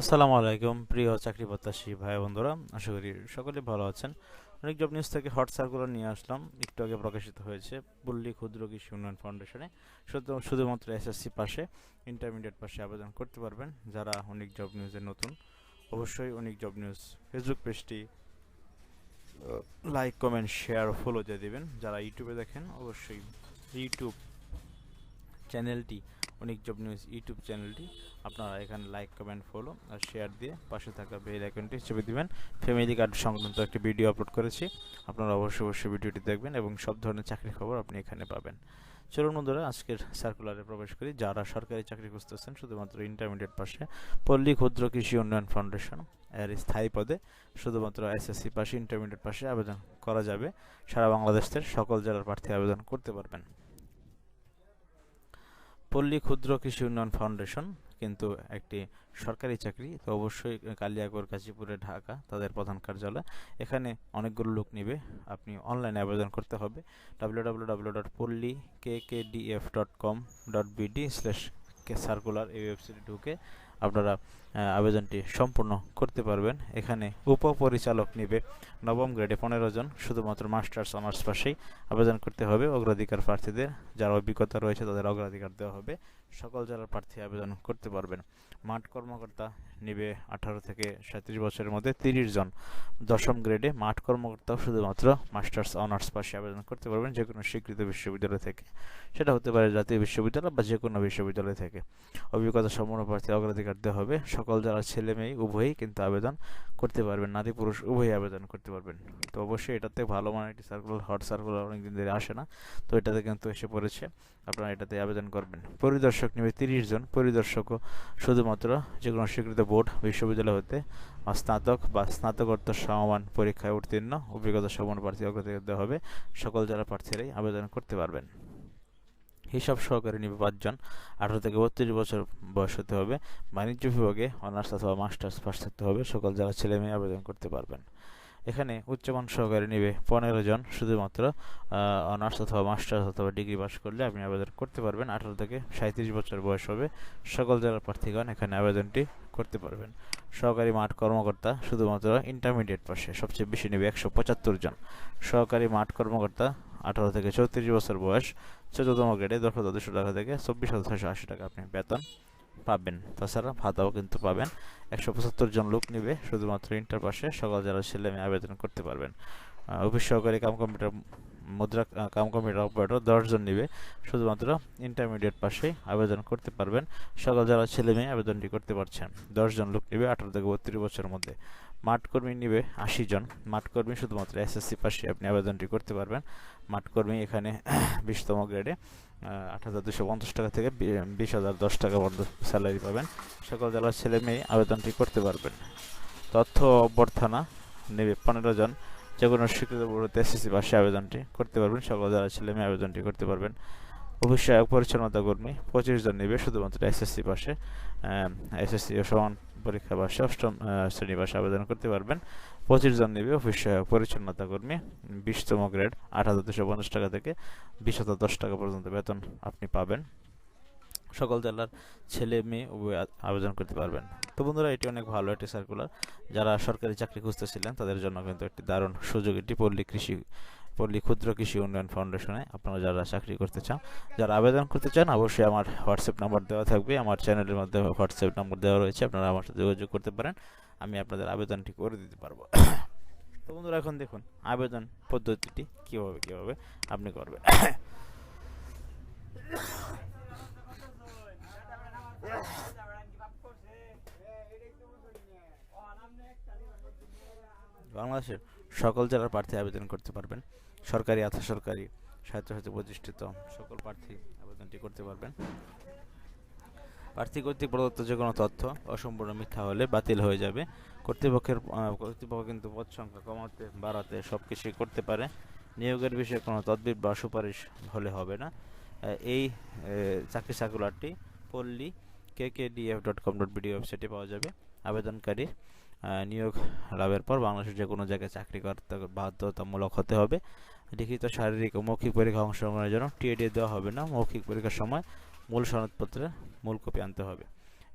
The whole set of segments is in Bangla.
আসসালামু আলাইকুম, প্রিয় চাকরি প্রত্যাশী ভাই বন্ধুরা, আশা করি সকলে ভালো আছেন। অনেক জব নিউজ থেকে হট সার্কুলার নিয়ে আসলাম, একটু আগে প্রকাশিত হয়েছে পল্লী ক্ষুদ্র কৃষি উন্নয়ন ফাউন্ডেশনে শুধু, শুধুমাত্র এসএসসি পাশে ইন্টারমিডিয়েট পাশে আবেদন করতে পারবেন যারা অনেক জব নিউজের নতুন। অবশ্যই অনেক জব নিউজ ফেসবুক পেজটি লাইক কমেন্ট শেয়ার ফলো দিয়ে দেবেন। যারা ইউটিউবে দেখেন, অবশ্যই ইউটিউব চ্যানেলটি অনেক জব নিউজ ইউটিউব চ্যানেলটি আপনারা এখানে লাইক কমেন্ট ফলো আর শেয়ার দিয়ে পাশে থাকা বেল আইকনটি চেপে দিবেন। ফ্যামিলি কার্ড সংক্রান্ত একটি ভিডিও আপলোড করেছি। আপনারা অবশ্যই অবশ্যই ভিডিওটি দেখবেন এবং সব ধরনের চাকরির খবর আপনি এখানে পাবেন। চলুন বন্ধুরা, আজকের সার্কুলারে প্রবেশ করি। যারা সরকারি চাকরি খুঁজতেছেন, শুধুমাত্র ইন্টারমিডিয়েট পাশে পল্লী ক্ষুদ্র কৃষি উন্নয়ন ফাউন্ডেশন এর স্থায়ী পদে শুধুমাত্র এসএসসি পাশে ইন্টারমিডিয়েট পাশে আবেদন করা যাবে। সারা বাংলাদেশের সকল জেলার প্রার্থী আবেদন করতে পারবেন। পল্লী ক্ষুদ্র কৃষি উন্নয়ন ফাউন্ডেশন, কিন্তু একটি সরকারি চাকরি, তো অবশ্যই কালিয়াগর কাশীপুরে ঢাকা, তাদের প্রধান কার্যালয়। এখানে অনেকগুলো লোক নেবে, আপনি অনলাইনে আবেদন করতে হবে। W W W dot Palli K K D F dot com dot BD slash circular এই ওয়েবসাইটে ঢুকে আপনারা আবেদনটি সম্পূর্ণ করতে পারবেন। এখানে উপপরিচালক নিবে নবম গ্রেডে পনেরো জন, শুধুমাত্র মাস্টার্স, অনার্স পাশেই আবেদন করতে হবে। অগ্রাধিকার প্রার্থীদের যারা অভিজ্ঞতা রয়েছে তাদের অগ্রাধিকার দেওয়া হবে। সকল জেলার প্রার্থী আবেদন করতে পারবেন। মাঠ কর্মকর্তা নিবে আঠারো থেকে সাঁত্রিশ বছরের মধ্যে তিরিশ জন। দশম গ্রেডে মাঠ কর্মকর্তাও শুধুমাত্র মাস্টার্স অনার্স পাশে আবেদন করতে পারবেন যে কোনো স্বীকৃত বিশ্ববিদ্যালয় থেকে। সেটা হতে পারে জাতীয় বিশ্ববিদ্যালয় বা যে কোনো বিশ্ববিদ্যালয় থেকে। অভিজ্ঞতা সম্পন্ন প্রার্থী অগ্রাধিকার দেওয়া হবে। সকল যারা ছেলে মেয়ে, উভয়ই কিন্তু আবেদন করতে পারবেন। নারী পুরুষ উভয়ই আবেদন করতে পারবেন। তো অবশ্যই এটাতে ভালো মানের একটি সার্কুলার হট সার্কুলার অনেকদিন ধরে আসে না। তো এটাতে কিন্তু এসে পড়েছে। আপনারা এটাতে আবেদন করবেন। পরিদর্শক নেবে তিরিশ জন। পরিদর্শকও শুধুমাত্র যে কোনো স্বীকৃত বোর্ড বিশ্ববিদ্যালয় হতে বা স্নাতক বা স্নাতকোত্তর সমমান পরীক্ষায় উত্তীর্ণ, অভিজ্ঞতা সম্পন্ন প্রার্থী অগ্রাধিকার দেওয়া হবে। সকল যারা প্রার্থীরাই আবেদন করতে পারবেন। হিসাব সহকারী নিবে পাঁচজন। আঠারো থেকে বত্রিশ বছর বয়স হতে হবে। বাণিজ্য বিভাগে অনার্স অথবা মাস্টার্স পাস থাকতে হবে। সকল যারা ছেলে মেয়ে আবেদন করতে পারবেন। এখানে উচ্চমান সহকারী নিবে পনেরো জন শুধুমাত্র অনার্স অথবা মাস্টার্স অথবা ডিগ্রি পাস করলে আপনি আবেদন করতে পারবেন। আঠারো থেকে সাঁত্রিশ বছর বয়স হবে সকল জেলার প্রার্থীগণ এখানে আবেদনটি করতে পারবেন। সহকারী মাঠ কর্মকর্তা শুধুমাত্র ইন্টারমিডিয়েট পাশে সবচেয়ে বেশি নেবে একশো পঁচাত্তর জন। সহকারী মাঠ কর্মকর্তা আঠারো থেকে চৌত্রিশ বছর বয়স, চোদ্দতম গ্রেডে দশ হাজার দুশো টাকা থেকে চব্বিশ হাজার ছয়শো আশি টাকা আপনি বেতন পাবেন। তাছাড়া ভাতাও কিন্তু পাবেন। একশো পঁচাত্তর জন লোক নিবে, শুধুমাত্র ইন্টার পাশে সকল যারা ছেলে মেয়ে আবেদন করতে পারবেন। অফিস সহকারী কাম কম্পিউটার মুদ্রা কাম কম্পিউটার অপারেটর দশজন নিবে, শুধুমাত্র ইন্টারমিডিয়েট পাশেই আবেদন করতে পারবেন। সকল যারা ছেলে মেয়ে আবেদনটি করতে পারছেন দশজন লোক নিবে আঠারো থেকে বত্রিশ বছরের মধ্যে। মাঠকর্মী নিবে আশি জন। মাঠকর্মী শুধুমাত্র এসএসসি পাশে আপনি আবেদনটি করতে পারবেন। মাঠকর্মী এখানে বিশতম গ্রেডে আট হাজার দুশো পঞ্চাশ টাকা থেকে বিশ হাজার দশ টাকা পর্যন্ত স্যালারি পাবেন। সকল জেলার ছেলে মেয়ে আবেদনটি করতে পারবেন। তথ্য অভ্যর্থনা নেবে পনেরো জন। যে কোনো স্বীকৃত বোর্ডতে এসএসসি পাশে আবেদনটি করতে পারবেন। সকল জেলার ছেলে মেয়ে আবেদনটি করতে পারবেন। অফিসে পরিচ্ছন্নতা কর্মী, পঁচিশ জন নেবে শুধুমাত্র এসএসসি পাশে। এসএসসি ও সমান পরীক্ষা পাশে অষ্টম শ্রেণি পাশে আবেদন করতে পারবেন। পঁচিশ জন নেবে অফিস পরিচ্ছন্নতা কর্মী, বিশতম গ্রেড, আট হাজার দুশো পঞ্চাশ টাকা থেকে বিশ হাজার দশ টাকা পর্যন্ত বেতন আপনি পাবেন। সকল জেলার ছেলে মেয়ে উভয় আবেদন করতে পারবেন। তো বন্ধুরা, এটি অনেক ভালো একটি সার্কুলার যারা সরকারি চাকরি খুঁজতেছিলেন, তাদের জন্য কিন্তু একটি দারুণ সুযোগ এটি পল্লী কৃষি পল্লী ক্ষুদ্র কৃষি উন্নয়ন ফাউন্ডেশনে আপনারা যারা চাকরি করতে চান যারা আবেদন করতে চান অবশ্যই আমার হোয়াটসঅ্যাপ নাম্বার দেওয়া থাকবে আমার চ্যানেলের মধ্যে হোয়াটসঅ্যাপ নাম্বার দেওয়া রয়েছে আপনারা আমার সাথে যোগাযোগ করতে পারেন আমি আপনাদের আবেদনটি করে দিতে পারব তো বন্ধুরা এখন দেখুন আবেদন পদ্ধতিটি কীভাবে কীভাবে আপনি করবেন বাংলাদেশের সকল জেলার প্রার্থী আবেদন করতে পারবেন। সরকারি আধা সরকারি স্বায়ত্তশাসিত প্রতিষ্ঠিত সকল প্রার্থী আবেদনটি করতে পারবেন। প্রার্থী কর্তৃক প্রদত্ত যে কোনো তথ্য অসম্পূর্ণ মিথ্যা হলে বাতিল হয়ে যাবে। কর্তৃপক্ষের কর্তৃপক্ষ কিন্তু পদ সংখ্যা কমাতে, বাড়াতে সব কিছুই করতে পারে। নিয়োগের বিষয়ে কোনো তদবির বা সুপারিশ হলে হবে না। এই চাকরি সার্কুলারটি Palli K K DF dot com dot BD ওয়েবসাইটে পাওয়া যাবে। আবেদনকারী নিয়োগ লাভের পর বাংলাদেশের যে কোনো জায়গায় চাকরি করতে বাধ্যতামূলক হতে হবে। লিখিত শারীরিক ও মৌখিক পরীক্ষা অংশগ্রহণের জন্য টিএডি দেওয়া হবে না। মৌখিক পরীক্ষার সময় মূল সনদপত্রের মূল কপি আনতে হবে।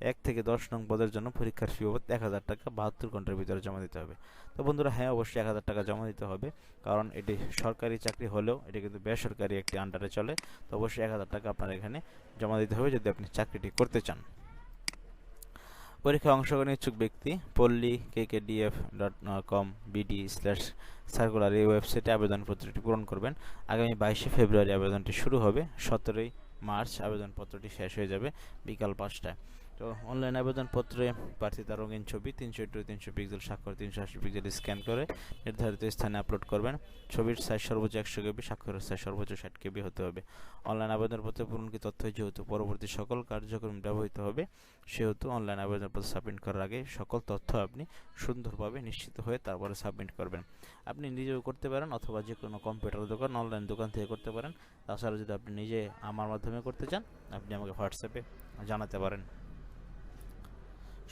এক থেকে দশ নং পদের জন্য পরীক্ষার ফি বাবদ এক হাজার টাকা বাহাত্তর ঘণ্টার ভিতরে জমা দিতে হবে। তো বন্ধুরা হ্যাঁ অবশ্যই এক হাজার টাকা জমা দিতে হবে, কারণ এটি সরকারি চাকরি হলেও এটি কিন্তু বেসরকারি একটি আন্ডারে চলে। তো অবশ্যই এক হাজার টাকা আপনার এখানে জমা দিতে হবে যদি আপনি চাকরিটি করতে চান। পরীক্ষায় অংশগ্রহণ ইচ্ছুক ব্যক্তি Palli K K DF dot com BD slash circular এই ওয়েবসাইটে আবেদনপত্রটি পূরণ করবেন। আগামী বাইশে ফেব্রুয়ারি আবেদনটি শুরু হবে। সতেরোই মার্চ আবেদনপত্রটি শেষ হয়ে যাবে বিকাল পাঁচটায়। তো অনলাইন আবেদনপত্রে প্রার্থী তার রঙিন ছবি, তিনশো টু তিনশো পিক্সেল স্বাক্ষর, তিনশো আশি পিক্সেল স্ক্যান করে নির্ধারিত স্থানে আপলোড করবেন। ছবির সাইজ সর্বোচ্চ একশো কেবি, স্বাক্ষরের সাইজ সর্বোচ্চ ষাট কেবি হতে হবে। অনলাইন আবেদনপত্রে পূরণকৃত তথ্য যেহেতু পরবর্তী সকল কার্যক্রম ব্যবহৃত হবে, সেহেতু অনলাইন আবেদনপত্র সাবমিট করার আগে সকল তথ্য আপনি সুন্দরভাবে নিশ্চিত হয়ে তারপরে সাবমিট করবেন। আপনি নিজেও করতে পারেন অথবা যে কোনো কম্পিউটার দোকান অনলাইন দোকান থেকে করতে পারেন। তাছাড়া যদি আপনি নিজে আমার মাধ্যমে করতে চান, আপনি আমাকে হোয়াটসঅ্যাপে জানাতে পারেন।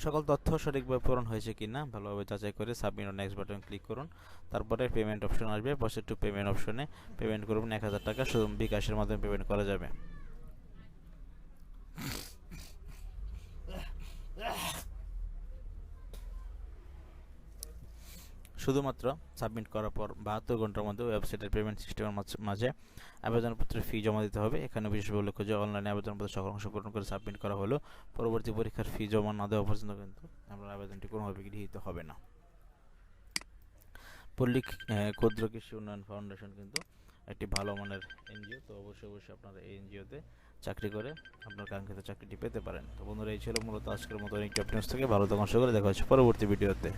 সকল তথ্য সঠিকভাবে পূরণ হয়েছে কি না ভালোভাবে যাচাই করে সাবমিট ও নেক্সট বাটন ক্লিক করুন। তারপরে পেমেন্ট অপশন আসবে বসে টু পেমেন্ট অপশনে পেমেন্ট করুন। এক হাজার টাকা শুধু বিকাশের মাধ্যমে পেমেন্ট করা যাবে। শুধুমাত্র সাবমিট করার পর বাহাত্তর ঘণ্টার মধ্যে ওয়েবসাইটের পেমেন্ট সিস্টেমের মাঝে আবেদনপত্রের ফি জমা দিতে হবে। এখানে বিশেষ উল্লেখ্য যে অনলাইনে আবেদনপত্র সকল অংশ পূরণ করে সাবমিট করা হলো। পরবর্তী পরীক্ষার ফি জমা না দেওয়া পর্যন্ত কিন্তু আপনার আবেদনটি কোনোভাবে গৃহীত হবে না। পল্লী ক্ষুদ্র কৃষি উন্নয়ন ফাউন্ডেশন কিন্তু একটি ভালো মানের এনজিও তো অবশ্যই অবশ্যই আপনারা এই এনজিওতে চাকরি করে আপনার কাঙ্ক্ষিত চাকরিটি পেতে পারেন। তো বন্ধুরা, এই ছিল মূলত আজকের মতো অনেক নিউজ থেকে। ভালো থাকুন করে দেখা হচ্ছে পরবর্তী ভিডিওতে।